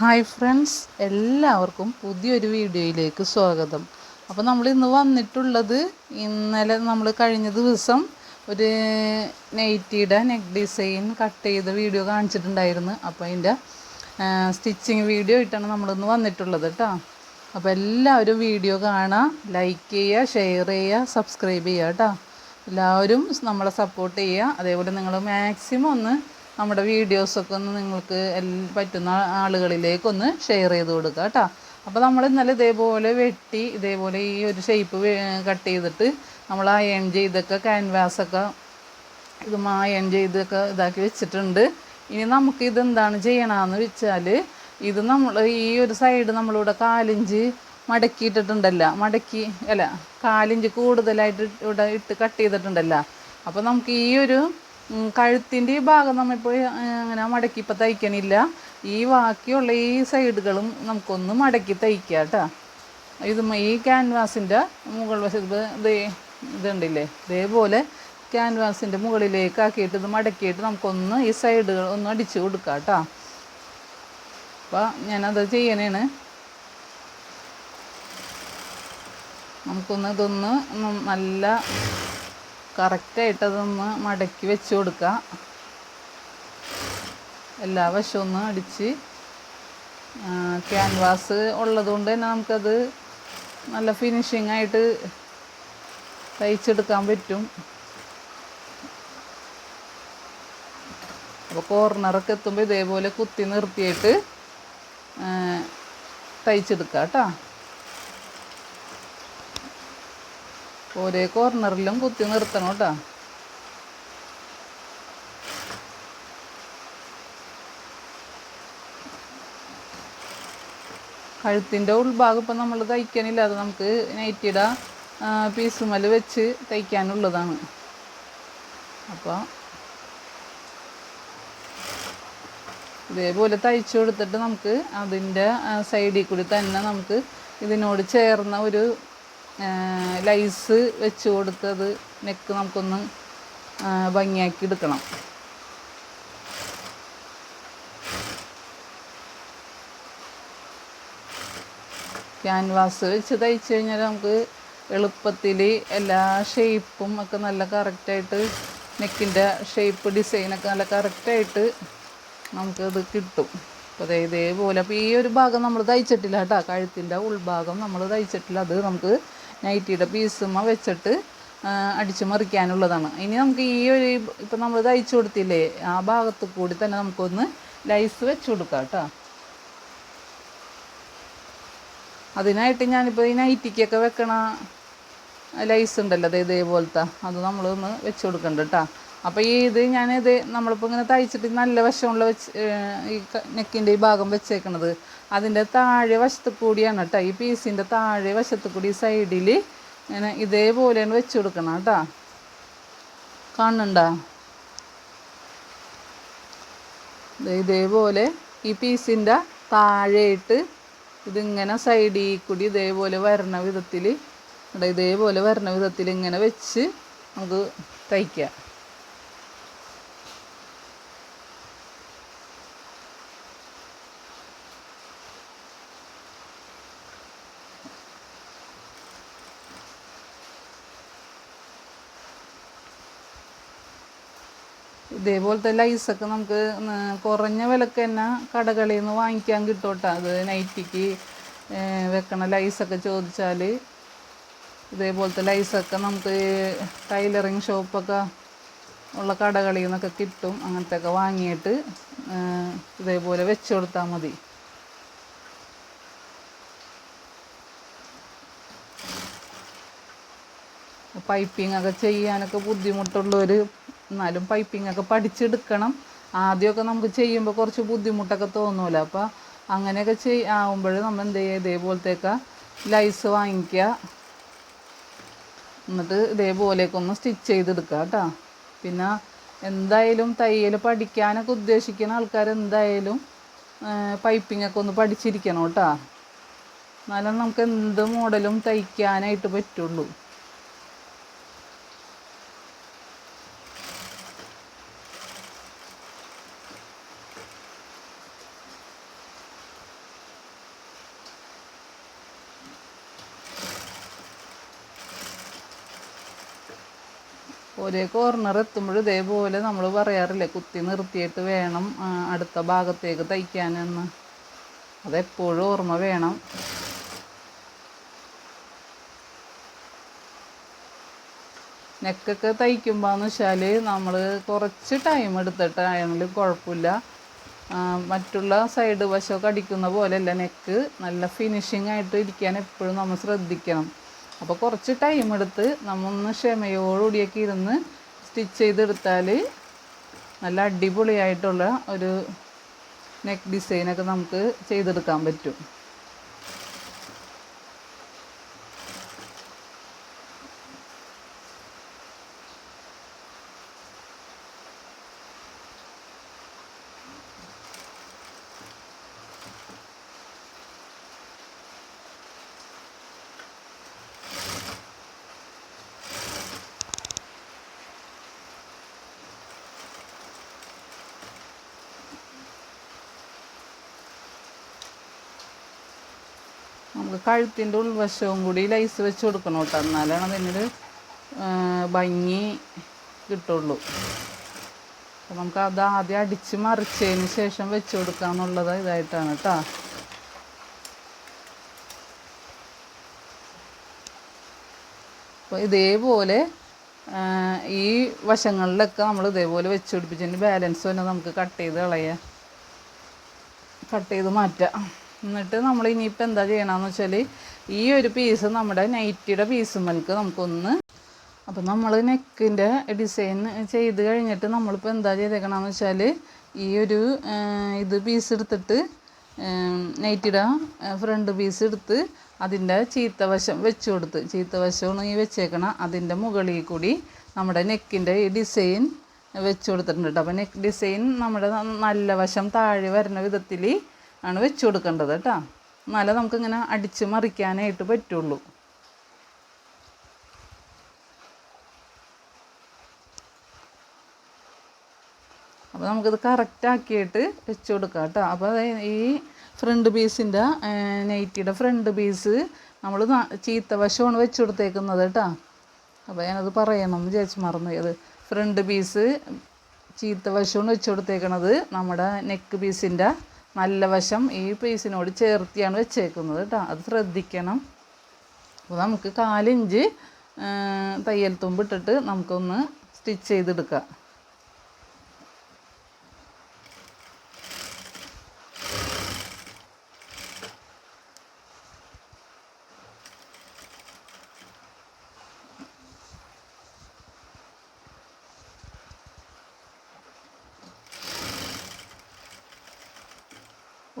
Hi friends എല്ലാവർക്കും പുതിയൊരു വീഡിയോയിലേക്ക് സ്വാഗതം. അപ്പോൾ നമ്മൾ ഇന്ന് വന്നിട്ടുള്ളത് ഇന്നലെ നമ്മൾ കഴിഞ്ഞ ദിവസം ഒരു നെയ്റ്റിയുടെ നെക്ക് ഡിസൈൻ കട്ട് ചെയ്ത വീഡിയോ കാണിച്ചിട്ടുണ്ടായിരുന്നു. അപ്പോൾ അതിന്റെ സ്റ്റിച്ചിങ് വീഡിയോ ആയിട്ടാണ് നമ്മളിന്ന് വന്നിട്ടുള്ളത് കേട്ടോ അപ്പോൾ എല്ലാവരും വീഡിയോ കാണുക ലൈക്ക് ചെയ്യുക ഷെയർ ചെയ്യുക സബ്സ്ക്രൈബ് ചെയ്യുക കേട്ടോ എല്ലാവരും നമ്മളെ സപ്പോർട്ട് ചെയ്യുക അതേപോലെ നിങ്ങൾ മാക്സിമം ഒന്ന് നമ്മുടെ വീഡിയോസൊക്കെ ഒന്ന് നിങ്ങൾക്ക് പറ്റുന്ന ആളുകളിലേക്കൊന്ന് ഷെയർ ചെയ്ത് കൊടുക്കുക കേട്ടോ അപ്പോൾ നമ്മൾ ഇന്നലെ ഇതേപോലെ വെട്ടി ഇതേപോലെ ഈ ഒരു ഷേപ്പ് കട്ട് ചെയ്തിട്ട് നമ്മൾ അയൺ ചെയ്തൊക്കെ ക്യാൻവാസൊക്കെ ഇത് അയൺ ചെയ്തൊക്കെ ഇതാക്കി വെച്ചിട്ടുണ്ട്. ഇനി നമുക്ക് ഇത് എന്താണ് ചെയ്യണമെന്ന് വെച്ചാൽ ഇത് നമ്മൾ ഈ ഒരു സൈഡ് നമ്മളിവിടെ കാലിഞ്ച് മടക്കിയിട്ടിട്ടുണ്ടല്ല. മടക്കി അല്ല കാലിഞ്ച് കൂടുതലായിട്ട് ഇവിടെ ഇട്ട് കട്ട് ചെയ്തിട്ടുണ്ടല്ല. അപ്പോൾ നമുക്ക് ഈ ഒരു കഴുത്തിന്റെ ഈ ഭാഗം നമ്മളിപ്പോൾ അങ്ങനെ മടക്കി ഇപ്പം തയ്ക്കണില്ല. ഈ ബാക്കിയുള്ള ഈ സൈഡുകളും നമുക്കൊന്ന് മടക്കി തയ്ക്കാം കേട്ടോ. ഇത് ഈ ക്യാൻവാസിന്റെ മുകൾ വശത്ത് ഇതേ ഇതുണ്ടില്ലേ? ഇതേപോലെ ക്യാൻവാസിന്റെ മുകളിലേക്ക് ആക്കിയിട്ട് ഇത് മടക്കിയിട്ട് നമുക്കൊന്ന് ഈ സൈഡുകൾ ഒന്ന് അടിച്ചു കൊടുക്കാം കേട്ടോ. അപ്പോൾ ഞാനത് ചെയ്യണേണ്. നമുക്കൊന്ന് ഇതൊന്ന് നല്ല കറക്റ്റായിട്ട് അതൊന്ന് മടക്കി വെച്ച് കൊടുക്കുക എല്ലാ വശവും ഒന്ന് അടിച്ച് ക്യാൻവാസ് ഉള്ളതുകൊണ്ട് തന്നെ നമുക്കത് നല്ല ഫിനിഷിംഗ് ആയിട്ട് തയ്ച്ചെടുക്കാൻ പറ്റും. അപ്പോൾ കോർണറൊക്കെ എത്തുമ്പോൾ ഇതേപോലെ കുത്തി നിർത്തിയിട്ട് തയ്ച്ചെടുക്കാം കേട്ടോ ഓരോ കോർണറിലും കുത്തി നിർത്തണം കേട്ടോ. കഴുത്തിന്റെ ഉൾഭാഗം ഇപ്പം നമ്മൾ തയ്ക്കാനില്ല. അത് നമുക്ക് നൈറ്റിയുടെ പീസുമൽ വെച്ച് തയ്ക്കാനുള്ളതാണ്. അപ്പോൾ ഇതേപോലെ തയ്ച്ചു കൊടുത്തിട്ട് നമുക്ക് അതിന്റെ സൈഡിൽ കൂടി തന്നെ നമുക്ക് ഇതിനോട് ചേർന്ന ഒരു ലൈസ് വെച്ച് കൊടുത്തത് നെക്ക് നമുക്കൊന്ന് ഭംഗിയാക്കി എടുക്കണം. ക്യാൻവാസ് വെച്ച് തയ്ച്ച് കഴിഞ്ഞാൽ നമുക്ക് എളുപ്പത്തിൽ എല്ലാ ഷേപ്പും ഒക്കെ നല്ല കറക്റ്റായിട്ട് നെക്കിന്റെ ഷേപ്പ് ഡിസൈനൊക്കെ നല്ല കറക്റ്റായിട്ട് നമുക്കത് കിട്ടും. അപ്പോൾ ഇതേപോലെ അപ്പോൾ ഈ ഒരു ഭാഗം നമ്മൾ തയ്ച്ചിട്ടില്ല കേട്ടോ. കഴുത്തിന്റെ ഉൾഭാഗം നമ്മൾ തയ്ച്ചിട്ടില്ല. അത് നമുക്ക് നൈറ്റിയുടെ പീസും വെച്ചിട്ട് അടിച്ചു മറിക്കാനുള്ളതാണ്. ഇനി നമുക്ക് ഈ ഒരു ഇപ്പം നമ്മൾ തയ്ച്ചു കൊടുത്തില്ലേ ആ ഭാഗത്ത് കൂടി തന്നെ നമുക്കൊന്ന് ലൈസ് വെച്ച് കൊടുക്കാം കേട്ടോ. അതിനായിട്ട് ഞാനിപ്പോൾ ഈ നൈറ്റിക്കൊക്കെ വെക്കണ ലൈസ് ഉണ്ടല്ലോ അത് ഇതേപോലത്തെ. അത് നമ്മളൊന്ന് വെച്ച് കൊടുക്കണ്ട കേട്ടോ. അപ്പോൾ ഈ ഇത് ഞാനിത് നമ്മളിപ്പോൾ ഇങ്ങനെ തയ്ച്ചിട്ട് നല്ല വശമുള്ള വെച്ച് ഈ നെക്കിന്റെ ഈ ഭാഗം വെച്ചേക്കണത്. അതിന്റെ താഴെ വശത്ത് കൂടിയാണ് കേട്ടോ ഈ പീസിന്റെ താഴെ വശത്ത് കൂടി സൈഡിൽ ഇങ്ങനെ ഇതേപോലെയാണ് വെച്ച് കൊടുക്കണം കേട്ടോ കാണുന്നുണ്ടോ? ഇതേപോലെ ഈ പീസിന്റെ താഴെയിട്ട് ഇതിങ്ങനെ സൈഡിൽ കൂടി ഇതേപോലെ വരണ വിധത്തിൽ ഇതേപോലെ വരണ വിധത്തിൽ ഇങ്ങനെ വെച്ച് നമുക്ക് തയ്ക്കാം. ഇതേപോലത്തെ ലൈസൊക്കെ നമുക്ക് കുറഞ്ഞ വിലക്ക് തന്നെ കടകളിൽ നിന്ന് വാങ്ങിക്കാൻ കിട്ടും കേട്ടോ അത് നൈറ്റിക്ക് വെക്കണ ലൈസൊക്കെ ചോദിച്ചാൽ ഇതേപോലത്തെ ലൈസൊക്കെ നമുക്ക് ടൈലറിങ് ഷോപ്പൊക്കെ ഉള്ള കടകളിൽ നിന്നൊക്കെ കിട്ടും. അങ്ങനത്തെ ഒക്കെ വാങ്ങിയിട്ട് ഇതേപോലെ വെച്ച് കൊടുത്താൽ മതി. പൈപ്പിംഗ് ഒക്കെ ചെയ്യാനൊക്കെ ബുദ്ധിമുട്ടുള്ളവർ എന്നാലും പൈപ്പിംഗ് ഒക്കെ പഠിച്ചെടുക്കണം. ആദ്യമൊക്കെ നമുക്ക് ചെയ്യുമ്പോൾ കുറച്ച് ബുദ്ധിമുട്ടൊക്കെ തോന്നുമല്ലോ അപ്പോൾ അങ്ങനെയൊക്കെ ചെയ് ആകുമ്പോൾ നമ്മൾ എന്ത് ചെയ്യുക? ഇതേപോലത്തെയൊക്കെ ലൈസ് വാങ്ങിക്കുക. എന്നിട്ട് ഇതേപോലെയൊക്കെ ഒന്ന് സ്റ്റിച്ച് ചെയ്തെടുക്കുക കേട്ടോ. പിന്നെ എന്തായാലും തയ്യൽ പഠിക്കാനൊക്കെ ഉദ്ദേശിക്കുന്ന ആൾക്കാർ എന്തായാലും പൈപ്പിംഗ് ഒക്കെ ഒന്ന് പഠിച്ചിരിക്കണം കേട്ടോ. എന്നാലും നമുക്ക് എന്ത് മോഡലും തയ്ക്കാനായിട്ട് പറ്റുള്ളൂ. ഒരേ കോർണർ എത്തുമ്പോൾ ഇതേപോലെ നമ്മൾ പറയാറില്ലേ കുത്തി നിർത്തിയിട്ട് വേണം അടുത്ത ഭാഗത്തേക്ക് തയ്ക്കാനെന്ന് അതെപ്പോഴും ഓർമ്മ വേണം. നെക്കൊക്കെ തയ്ക്കുമ്പോന്ന് വെച്ചാൽ നമ്മൾ കുറച്ച് ടൈം എടുത്തിട്ടാണെങ്കിലും കുഴപ്പമില്ല. മറ്റുള്ള സൈഡ് വശമൊക്കെ അടിക്കുന്ന പോലെയല്ല നെക്ക്. നല്ല ഫിനിഷിംഗ് ആയിട്ട് ഇരിക്കാൻ എപ്പോഴും നമ്മൾ ശ്രദ്ധിക്കണം. അപ്പോൾ കുറച്ച് ടൈം എടുത്ത് നമ്മൊന്ന് ക്ഷമയോടുകൂടിയൊക്കെ ഇരുന്ന് സ്റ്റിച്ച് ചെയ്തെടുത്താൽ നല്ല അടിപൊളിയായിട്ടുള്ള ഒരു നെക്ക് ഡിസൈനൊക്കെ നമുക്ക് ചെയ്തെടുക്കാൻ പറ്റും. നമുക്ക് കഴുത്തിന്റെ ഉൾവശവും കൂടി ലൈസ് വെച്ച് കൊടുക്കണം കേട്ടോ. എന്നാലാണ് അതിനൊരു ഭംഗി കിട്ടുള്ളൂ. അപ്പം നമുക്ക് അത് ആദ്യം അടിച്ച് മറിച്ചതിന് ശേഷം വെച്ച് കൊടുക്കുക എന്നുള്ളത് ഇതായിട്ടാണ് കേട്ടോ. അപ്പോൾ ഇതേപോലെ ഈ വശങ്ങളിലൊക്കെ നമ്മൾ ഇതേപോലെ വെച്ച് പിടിപ്പിച്ചതിന്റെ ബാലൻസ് തന്നെ നമുക്ക് കട്ട് ചെയ്ത് കളയാം. കട്ട് ചെയ്ത് മാറ്റാം. എന്നിട്ട് നമ്മൾ ഇനിയിപ്പോൾ എന്താ ചെയ്യണമെന്ന് വെച്ചാൽ ഈ ഒരു പീസ് നമ്മുടെ നൈറ്റിയുടെ പീസ് മൽക്ക് നമുക്കൊന്ന് അപ്പോൾ നമ്മൾ നെക്കിന്റെ ഡിസൈൻ ചെയ്ത് കഴിഞ്ഞിട്ട് നമ്മളിപ്പോൾ എന്താ ചെയ്തേക്കണമെന്ന് വെച്ചാൽ ഈ ഒരു ഇത് പീസ് എടുത്തിട്ട് നൈറ്റിയുടെ ഫ്രണ്ട് പീസ് എടുത്ത് അതിന്റെ ചീത്ത വശം വെച്ച് കൊടുത്ത്. ചീത്ത വശമാണ് ഈ വെച്ചേക്കണം. അതിന്റെ മുകളിൽ കൂടി നമ്മുടെ നെക്കിന്റെ ഈ ഡിസൈൻ വെച്ച് കൊടുത്തിട്ടുണ്ട് അപ്പോൾ നെക്ക് ഡിസൈൻ നമ്മുടെ നല്ല വശം താഴെ വരുന്ന വിധത്തിൽ ആണ് വെച്ച് കൊടുക്കേണ്ടത് കേട്ടോ. എന്നാലേ നമുക്കിങ്ങനെ അടിച്ച് മറിക്കാനായിട്ട് പറ്റുള്ളൂ. അപ്പോൾ നമുക്കിത് കറക്റ്റാക്കിയിട്ട് വെച്ച് കൊടുക്കാം കേട്ടോ. അപ്പോൾ ഈ ഫ്രണ്ട് പീസിന്റെ നൈറ്റിയുടെ ഫ്രണ്ട് പീസ് നമ്മൾ ചീത്ത വശമാണ് വെച്ച് കൊടുത്തേക്കുന്നത് കേട്ടോ. അപ്പോൾ ഞാനത് പറയണം വിചാരിച്ച് മറന്നു അത് ഫ്രണ്ട് പീസ് ചീത്ത വശമാണ് വെച്ച് കൊടുത്തേക്കണത് നമ്മുടെ നെക്ക് പീസിന്റെ നല്ല വശം ഈ പീസിനോട് ചേർത്തിയാണ് വെച്ചേക്കുന്നത് കേട്ടോ. അത് ശ്രദ്ധിക്കണം. അപ്പോൾ നമുക്ക് കാലിഞ്ച് തയ്യൽ തുമ്പിട്ടിട്ട് നമുക്കൊന്ന് സ്റ്റിച്ച് ചെയ്തെടുക്കാം.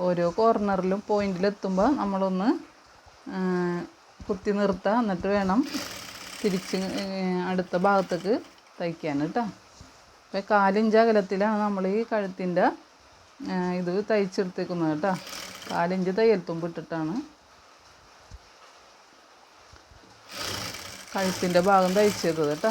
ഓരോ കോർണറിലും പോയിന്റിലെത്തുമ്പോൾ നമ്മളൊന്ന് കുത്തി നിർത്തുക എന്നിട്ട് വേണം തിരിച്ച് അടുത്ത ഭാഗത്തേക്ക് തയ്ക്കാൻ കേട്ടോ അപ്പോൾ കാലിഞ്ച് അകലത്തിലാണ് നമ്മൾ ഈ കഴുത്തിന്റെ ഇത് തയ്ച്ചെടുത്തേക്കുന്നത് കേട്ടോ കാലിഞ്ച് തയ്യൽ തുമ്പ് ഇട്ടിട്ടാണ്. കഴുത്തിന്റെ ഭാഗം തയ്ച്ചത് കേട്ടോ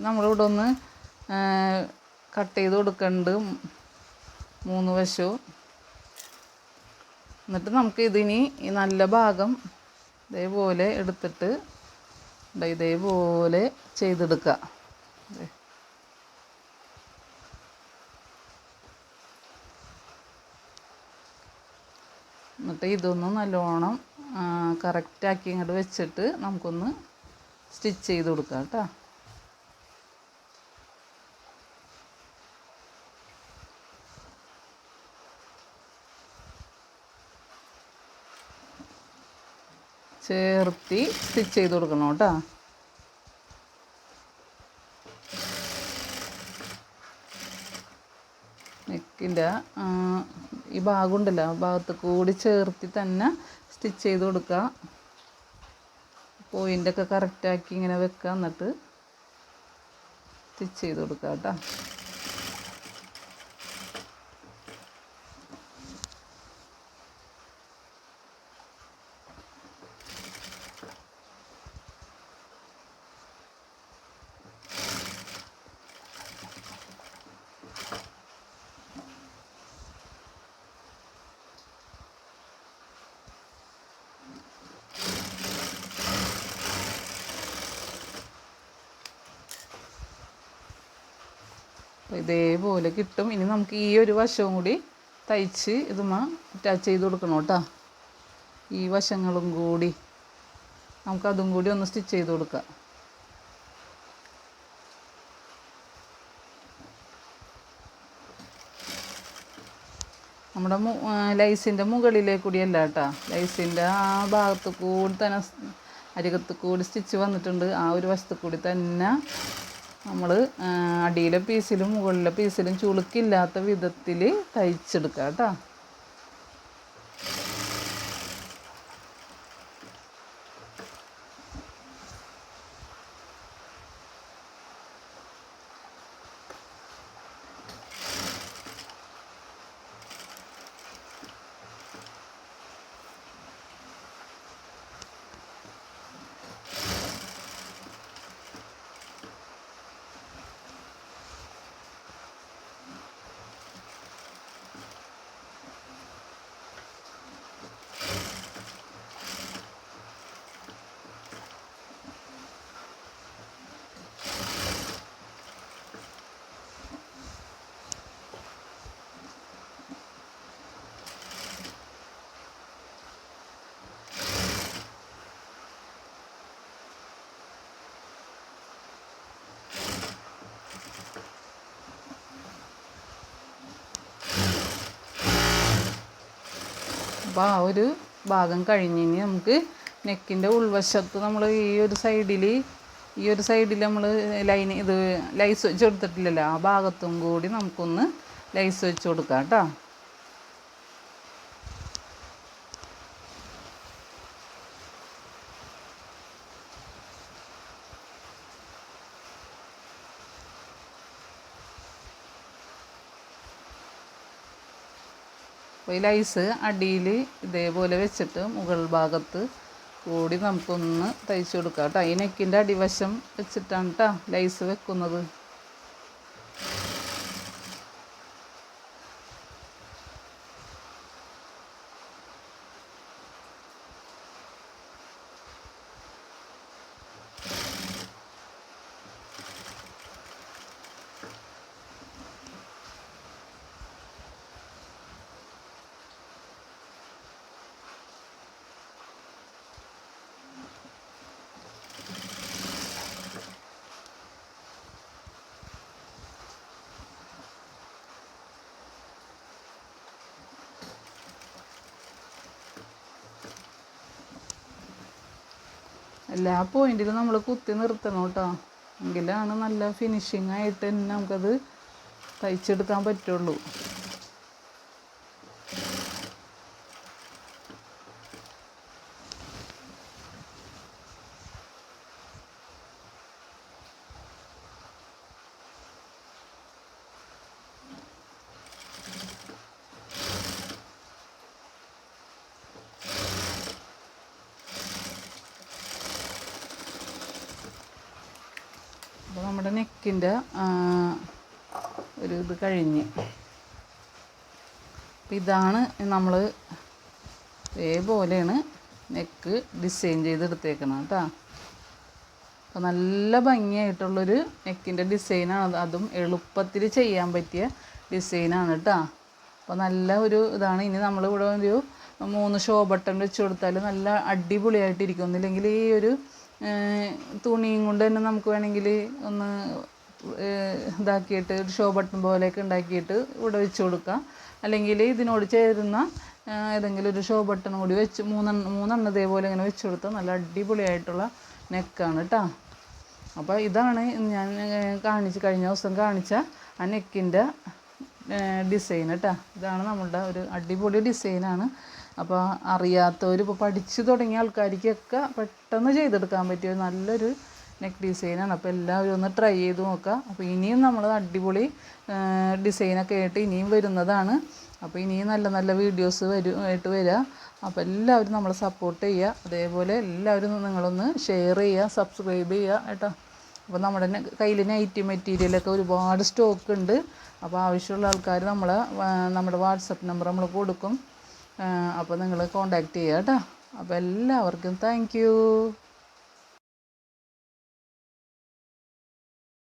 നമ്മളിവിടെ ഒന്ന് കട്ട് ചെയ്ത് കൊടുക്കുന്നുണ്ട് മൂന്ന് വശവും. എന്നിട്ട് നമുക്ക് ഇതിനി ഈ നല്ല ഭാഗം ഇതേപോലെ എടുത്തിട്ട് ഇതേപോലെ ചെയ്തെടുക്കുക. എന്നിട്ട് ഇതൊന്ന് നല്ലോണം കറക്റ്റാക്കി ഇങ്ങോട്ട് വെച്ചിട്ട് നമുക്കൊന്ന് സ്റ്റിച്ച് ചെയ്ത് കൊടുക്കാം കേട്ടോ. ചേർത്തി സ്റ്റിച്ച് ചെയ്ത് കൊടുക്കണം കേട്ടോ. നെക്കിന്റെ ഈ ഭാഗം ഉണ്ടല്ലോ ആ ഭാഗത്ത് കൂടി ചേർത്തി തന്നെ സ്റ്റിച്ച് ചെയ്ത് കൊടുക്കുക. പോയിന്റൊക്കെ കറക്റ്റാക്കി ഇങ്ങനെ വെക്കുക എന്നിട്ട് സ്റ്റിച്ച് ചെയ്ത് കൊടുക്കുക കേട്ടോ. അപ്പോൾ ഇതേപോലെ കിട്ടും. ഇനി നമുക്ക് ഈ ഒരു വശവും കൂടി തയ്ച്ച് ഇതുമാ അറ്റാച്ച് ചെയ്ത് കൊടുക്കണം കേട്ടോ. ഈ വശങ്ങളും കൂടി നമുക്കതും കൂടി ഒന്ന് സ്റ്റിച്ച് ചെയ്ത് കൊടുക്കാം. നമ്മുടെ ലൈസിന്റെ മുകളിലേക്ക് കൂടിയല്ല കേട്ടോ. ലൈസിന്റെ ആ ഭാഗത്ത് കൂടി തന്നെ അരികത്ത് കൂടി സ്റ്റിച്ച് വന്നിട്ടുണ്ട്. ആ ഒരു വശത്ത് കൂടി തന്നെ നമ്മൾ അടിയിലെ പീസിലും മുകളിലെ പീസിലും ചുളുക്കില്ലാത്ത വിധത്തിൽ തയ്ച്ചെടുക്കുക കേട്ടോ. അപ്പോൾ ആ ഒരു ഭാഗം കഴിഞ്ഞ് ഇനി നമുക്ക് നെക്കിന്റെ ഉൾവശത്ത് നമ്മൾ ഈ ഒരു സൈഡിൽ ഈ ഒരു സൈഡിൽ നമ്മൾ ലൈൻ ഇത് ലൈസ് വെച്ച് കൊടുത്തിട്ടില്ലല്ലോ ആ ഭാഗത്തും കൂടി നമുക്കൊന്ന് ലൈസ് വെച്ച് കൊടുക്കാം കേട്ടോ. അപ്പോൾ ഈ ലൈസ് അടിയിൽ ഇതേപോലെ വെച്ചിട്ട് മുകൾ ഭാഗത്ത് കൂടി നമുക്കൊന്ന് തയ്ച്ചു കൊടുക്കാം കേട്ടോ. ഈ നെക്കിന്റെ അടിവശം വെച്ചിട്ടാണ് കേട്ടോ ലൈസ് വെക്കുന്നത്. എല്ലാ പോയിന്റിലും നമ്മൾ കുത്തി നിർത്തണം കേട്ടോ. എങ്കിലാണ് നല്ല ഫിനിഷിങ് ആയിട്ട് തന്നെ നമുക്കത് തയ്ച്ചെടുക്കാൻ പറ്റുള്ളൂ. നമ്മുടെ നെക്കിന്റെ ഒരു ഇത് കഴിഞ്ഞ്. അപ്പം ഇതാണ് നമ്മൾ ഇതേപോലെയാണ് നെക്ക് ഡിസൈൻ ചെയ്തെടുത്തേക്കണം കേട്ടോ അപ്പോൾ നല്ല ഭംഗിയായിട്ടുള്ളൊരു നെക്കിന്റെ ഡിസൈനാണ് അതും. എളുപ്പത്തിൽ ചെയ്യാൻ പറ്റിയ ഡിസൈനാണ് കേട്ടോ അപ്പോൾ നല്ല ഒരു ഇതാണ്. ഇനി നമ്മളിവിടെ ഒരു മൂന്ന് ഷോ ബട്ടൺ വെച്ച് കൊടുത്താൽ നല്ല അടിപൊളിയായിട്ടിരിക്കും. ഒന്നില്ലെങ്കിൽ ഈ ഒരു തുണിയും കൊണ്ട് തന്നെ നമുക്ക് വേണമെങ്കിൽ ഒന്ന് ഇതാക്കിയിട്ട് ഒരു ഷോ ബട്ടൺ പോലെയൊക്കെ ഉണ്ടാക്കിയിട്ട് ഇവിടെ വെച്ച് കൊടുക്കാം. അല്ലെങ്കിൽ ഇതിനോട് ചേരുന്ന ഏതെങ്കിലും ഒരു ഷോ ബട്ടൺ കൂടി വെച്ച് മൂന്നെണ്ണം മൂന്നെണ്ണം ഇതേപോലെ ഇങ്ങനെ വെച്ച് കൊടുത്താൽ നല്ല അടിപൊളിയായിട്ടുള്ള നെക്കാണ് കേട്ടോ അപ്പോൾ ഇതാണ് ഞാൻ കാണിച്ച് കഴിഞ്ഞ ദിവസം കാണിച്ച ആ നെക്കിന്റെ ഡിസൈൻ കേട്ടോ ഇതാണ് നമ്മളുടെ ഒരു അടിപൊളി ഡിസൈനാണ്. അപ്പോൾ അറിയാത്തവർ ഇപ്പോൾ പഠിച്ചു തുടങ്ങിയ ആൾക്കാർക്കൊക്കെ പെട്ടെന്ന് ചെയ്തെടുക്കാൻ പറ്റിയ നല്ലൊരു നെക്ക് ഡിസൈനാണ് അപ്പോൾ എല്ലാവരും ഒന്ന് ട്രൈ ചെയ്ത് നോക്കുക അപ്പോൾ ഇനിയും നമ്മൾ അടിപൊളി ഡിസൈനൊക്കെ ആയിട്ട് ഇനിയും വരുന്നതാണ്. അപ്പോൾ ഇനിയും നല്ല നല്ല വീഡിയോസ് വരും ആയിട്ട് വരിക അപ്പോൾ എല്ലാവരും നമ്മളെ സപ്പോർട്ട് ചെയ്യുക അതേപോലെ എല്ലാവരും നിങ്ങളൊന്ന് ഷെയർ ചെയ്യുക സബ്സ്ക്രൈബ് ചെയ്യുക കേട്ടോ. അപ്പോൾ നമ്മുടെ കയ്യിൽ നൈറ്റി മെറ്റീരിയലൊക്കെ ഒരുപാട് സ്റ്റോക്ക് ഉണ്ട്. അപ്പോൾ ആവശ്യമുള്ള ആൾക്കാർ നമ്മളെ നമ്മുടെ വാട്സപ്പ് നമ്പർ നമ്മൾ കൊടുക്കും. അപ്പോൾ നിങ്ങൾ കോണ്ടാക്ട് ചെയ്യുക കേട്ടോ അപ്പോൾ എല്ലാവർക്കും താങ്ക്